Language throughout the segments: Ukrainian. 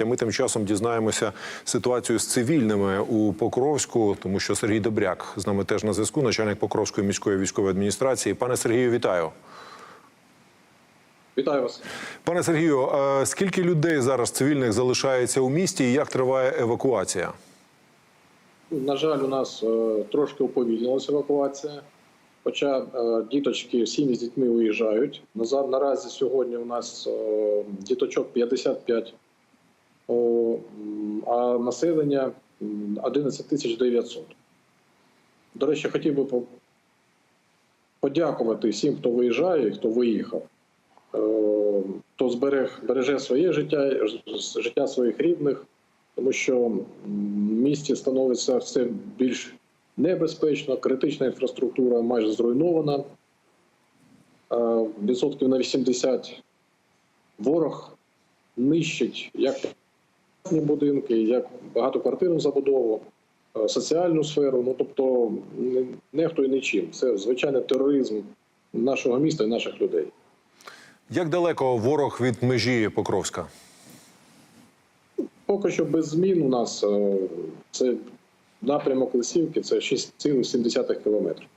Ми тим часом дізнаємося ситуацію з цивільними у Покровську, тому що Сергій Добряк з нами теж на зв'язку, начальник Покровської міської військової адміністрації. Пане Сергію, вітаю. Вітаю вас. Пане Сергію, скільки людей зараз цивільних залишається у місті і як триває евакуація? На жаль, у нас е, трошки уповільнилася евакуація. Хоча е, діточки, сім'ї з дітьми виїжджають. Назад наразі сьогодні у нас е, діточок 55, о, м, а населення 11 тисяч 900. До речі, хотів би подякувати всім, хто виїжджає хто виїхав. Е, Хто зберег, береже своє життя, життя своїх рідних, тому що в місті становиться все більш небезпечно, критична інфраструктура майже зруйнована. Е, Відсотків на 80 ворог нищить як будинки, як багатоквартирну забудову, е, соціальну сферу. Ну тобто не- нехтує нічим. Це звичайний тероризм нашого міста і наших людей. Як далеко ворог від межі Покровська? Поки що без змін у нас е, це напрямок Лисівки, це 6,7 кілометрів.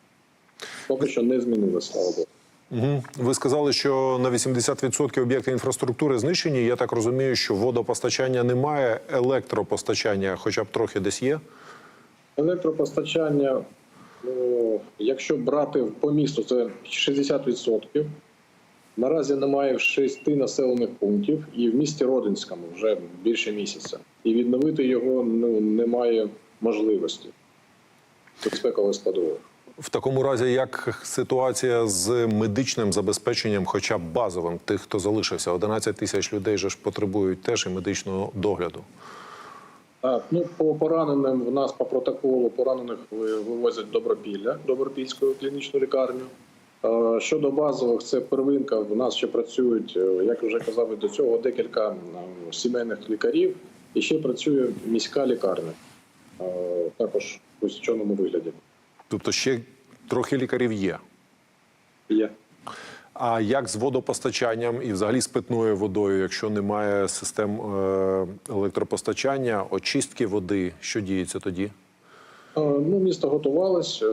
Поки що не змінилося, слава Богу. Угу. Ви сказали, що на 80% об'єкти інфраструктури знищені. Я так розумію, що водопостачання немає, електропостачання, хоча б трохи десь є. Електропостачання, ну, якщо брати по місту, це 60%. Наразі немає в шести населених пунктів, і в місті Родинському вже більше місяця. І відновити його ну, немає можливості. Безпекової складової. В такому разі, як ситуація з медичним забезпеченням, хоча б базовим, тих, хто залишився, 11 тисяч людей же ж потребують теж і медичного догляду. Так, ну по пораненим в нас по протоколу поранених вивозять Добропілля, Добропільську клінічну лікарню. Е, Щодо базових, це первинка. В нас ще працюють, е, як вже казав до цього, декілька сімейних лікарів, і ще працює міська лікарня, е, також у посіченому вигляді. Тобто ще трохи лікарів є. Є. А як з водопостачанням і взагалі з питною водою, якщо немає систем е, електропостачання, очистки води, що діється тоді? Е, Ну, місто готувалось. Е,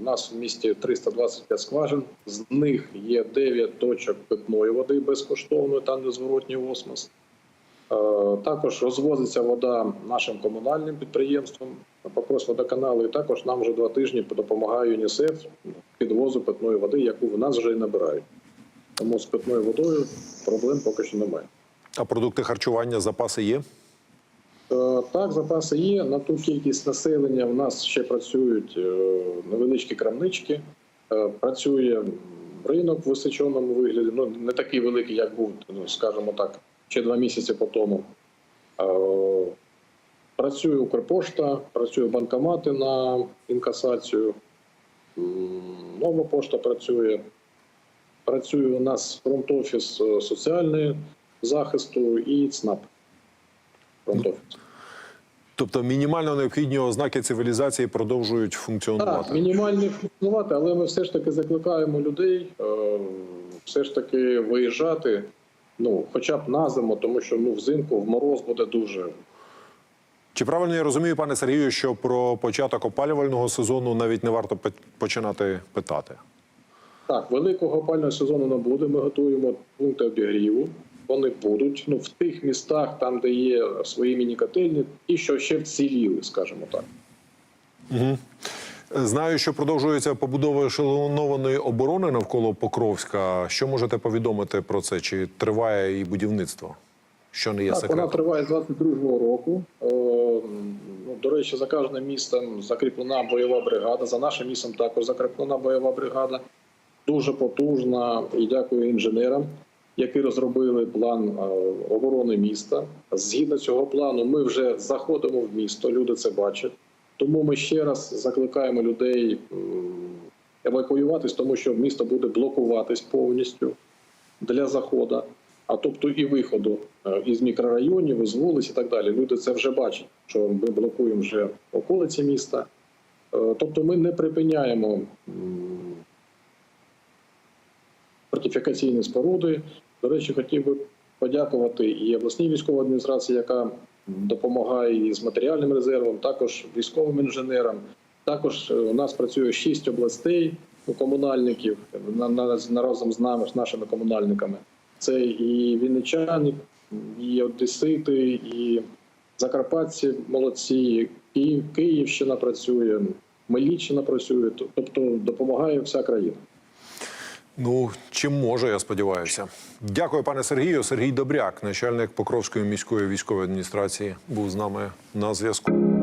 У нас в місті 325 скважин. З них є 9 точок питної води безкоштовної, там де зворотній осмос. Е, Також розвозиться вода нашим комунальним підприємствам Покрос водоканалу. І також нам вже два тижні допомагає ЮНІСЕФ підвозу питної води, яку в нас вже і набирають. Тому з питною водою проблем поки що немає. А продукти харчування, запаси є? Е, Так, запаси є. На ту кількість населення в нас ще працюють е, невеличкі крамнички. Працює ринок в височеному вигляді. Ну не такий великий, як був, ну, скажімо так, ще два місяці по тому. Е, Працює Укрпошта, працює банкомати на інкасацію. Нова пошта працює. Працює у нас фронт-офіс е, соціального захисту і ЦНАП. Фронт-офіс. Тобто мінімально необхідні ознаки цивілізації продовжують функціонувати. Так, мінімальні функціонувати, але ми все ж таки закликаємо людей е, все ж таки виїжджати, ну, хоча б на зиму, тому що ну, взимку в мороз буде дуже. Чи правильно я розумію, пане Сергію, що про початок опалювального сезону навіть не варто починати питати? Так, великого опального сезону не буде. Ми готуємо пункти обігріву. Вони будуть ну, в тих містах, там, де є свої міні-котельні, і що ще вціліли, скажімо так. Знаю, що продовжується побудова ешелонованої оборони навколо Покровська. Що можете повідомити про це? Чи триває і будівництво? Що не є Так, вона триває з 22-го року. Е, ну, до речі, за кожним містом закріплена бойова бригада. За нашим містом також закріплена бойова бригада. Дуже потужна. І дякую інженерам, які розробили план е, оборони міста. Згідно цього плану, ми вже заходимо в місто. Люди це бачать. Тому ми ще раз закликаємо людей евакуюватись, тому що місто буде блокуватись повністю для заходу, а тобто і виходу е, із мікрорайонів, із вулиць і так далі. Люди це вже бачать, що ми блокуємо вже околиці міста. Е, Тобто ми не припиняємо фортифікаційні споруди. До речі, хотів би подякувати і обласній військовій адміністрації, яка допомагає і з матеріальним резервом, також військовим інженерам. Також е, у нас працює шість областей комунальників на, на, на разом з нами, з нашими комунальниками. Це і вінничани, і одесити, і закарпатці молодці, і Київщина працює, Меліччина працює. Тобто допомагає вся країна. Ну, чим може, я сподіваюся. Дякую, пане Сергію. Сергій Добряк, начальник Покровської міської військової адміністрації, був з нами на зв'язку.